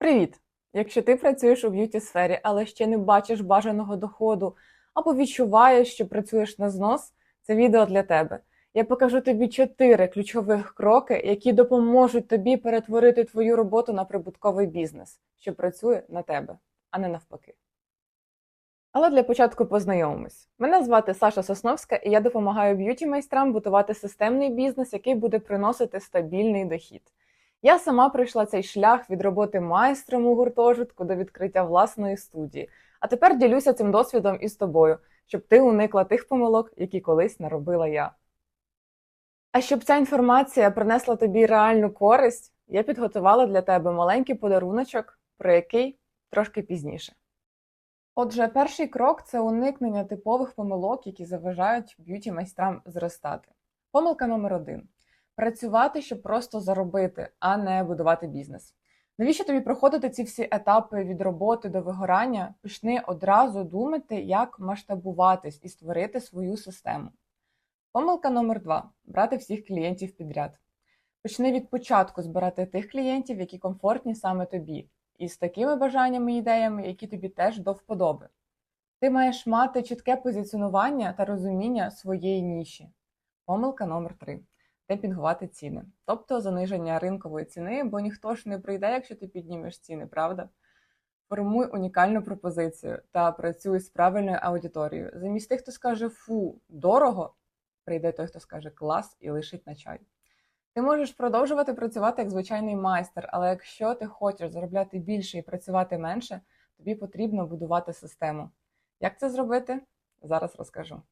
Привіт! Якщо ти працюєш у б'юті сфері, але ще не бачиш бажаного доходу або відчуваєш, що працюєш на знос, це відео для тебе. Я покажу тобі чотири ключових кроки, які допоможуть тобі перетворити твою роботу на прибутковий бізнес, що працює на тебе, а не навпаки. Але для початку познайомимось. Мене звати Саша Сосновська, і я допомагаю б'юті майстрам будувати системний бізнес, який буде приносити стабільний дохід. Я сама пройшла цей шлях від роботи майстром у гуртожитку до відкриття власної студії. А тепер ділюся цим досвідом із тобою, щоб ти уникла тих помилок, які колись наробила я. А щоб ця інформація принесла тобі реальну користь, я підготувала для тебе маленький подаруночок, про який трошки пізніше. Отже, перший крок це уникнення типових помилок, які заважають б'юті майстрам зростати. Помилка номер один працювати, щоб просто заробити, а не будувати бізнес. Навіщо тобі проходити ці всі етапи від роботи до вигорання? Почни одразу думати, як масштабуватись і створити свою систему. Помилка номер два брати всіх клієнтів підряд. Почни від початку збирати тих клієнтів, які комфортні саме тобі, і з такими бажаннями і ідеями, які тобі теж до вподоби. Ти маєш мати чітке позиціонування та розуміння своєї ніші. Помилка номер 3 демпінгувати ціни, тобто заниження ринкової ціни, бо ніхто ж не прийде, якщо ти піднімеш ціни, правда? Формуй унікальну пропозицію та працюй з правильною аудиторією. Замість тих, хто скаже фу, дорого, прийде той, хто скаже клас і лишить на чай. Ти можеш продовжувати працювати як звичайний майстер, але якщо ти хочеш заробляти більше і працювати менше, тобі потрібно будувати систему. Як це зробити? Зараз розкажу.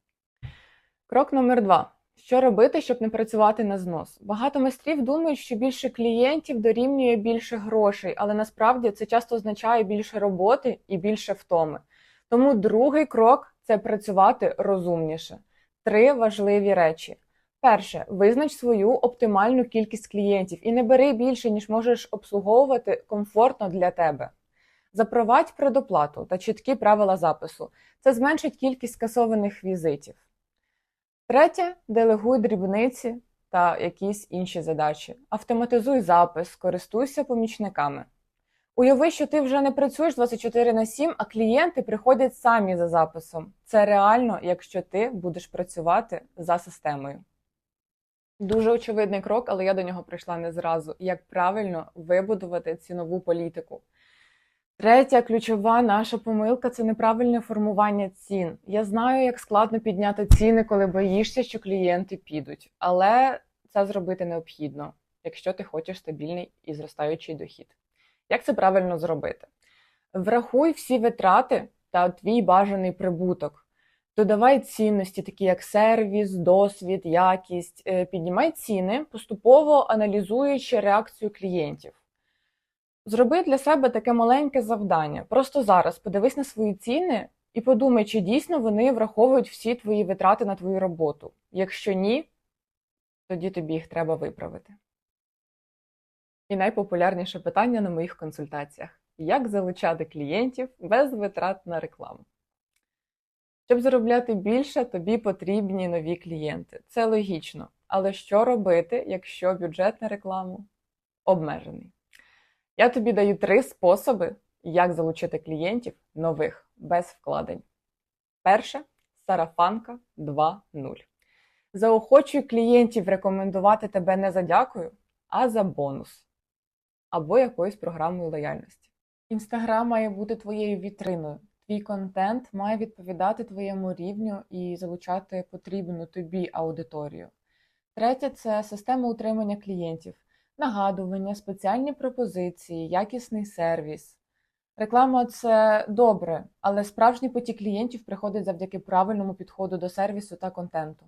Крок номер два. Що робити, щоб не працювати на знос? Багато майстрів думають, що більше клієнтів дорівнює більше грошей, але насправді це часто означає більше роботи і більше втоми. Тому другий крок це працювати розумніше. Три важливі речі. Перше, визнач свою оптимальну кількість клієнтів і не бери більше, ніж можеш обслуговувати комфортно для тебе. Запровадь предоплату та чіткі правила запису. Це зменшить кількість скасованих візитів. Третє делегуй дрібниці та якісь інші задачі. Автоматизуй запис, користуйся помічниками. Уяви, що ти вже не працюєш 24 на 7, а клієнти приходять самі за записом. Це реально, якщо ти будеш працювати за системою. Дуже очевидний крок, але я до нього прийшла не зразу. Як правильно вибудувати цінову політику. Третя ключова наша помилка це неправильне формування цін. Я знаю, як складно підняти ціни, коли боїшся, що клієнти підуть, але це зробити необхідно, якщо ти хочеш стабільний і зростаючий дохід. Як це правильно зробити? Врахуй всі витрати та твій бажаний прибуток. Додавай цінності, такі як сервіс, досвід, якість, Е, піднімай ціни, поступово аналізуючи реакцію клієнтів. Зроби для себе таке маленьке завдання. Просто зараз подивись на свої ціни і подумай, чи дійсно вони враховують всі твої витрати на твою роботу. Якщо ні, тоді тобі їх треба виправити. І найпопулярніше питання на моїх консультаціях: як залучати клієнтів без витрат на рекламу? Щоб заробляти більше, тобі потрібні нові клієнти. Це логічно. Але що робити, якщо бюджет на рекламу обмежений? Я тобі даю три способи, як залучити клієнтів нових без вкладень. Перше сарафанка 2.0. Заохочуй клієнтів рекомендувати тебе не за дякую, а за бонус або якоюсь програмою лояльності. Інстаграм має бути твоєю вітриною. Твій контент має відповідати твоєму рівню і залучати потрібну тобі аудиторію. Третє це система утримання клієнтів нагадування, спеціальні пропозиції, якісний сервіс. Реклама це добре, але справжній потік клієнтів приходить завдяки правильному підходу до сервісу та контенту.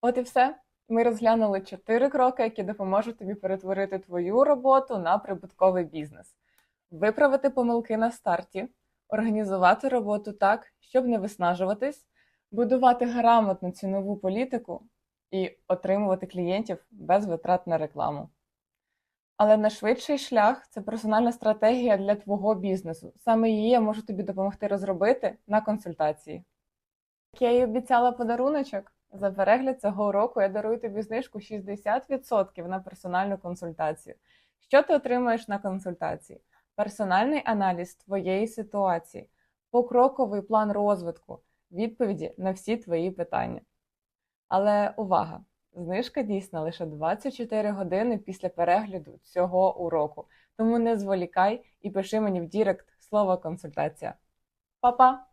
От і все. Ми розглянули чотири кроки, які допоможуть тобі перетворити твою роботу на прибутковий бізнес, виправити помилки на старті, організувати роботу так, щоб не виснажуватись, будувати грамотну цінову політику і отримувати клієнтів без витрат на рекламу. Але найшвидший шлях це персональна стратегія для твого бізнесу. Саме її я можу тобі допомогти розробити на консультації. Як я й обіцяла подаруночок, за перегляд цього уроку я дарую тобі знижку 60% на персональну консультацію. Що ти отримаєш на консультації? Персональний аналіз твоєї ситуації, покроковий план розвитку, відповіді на всі твої питання. Але увага! Знижка дійсна лише 24 години після перегляду цього уроку. Тому не зволікай і пиши мені в Дірект слово консультація. Па-па!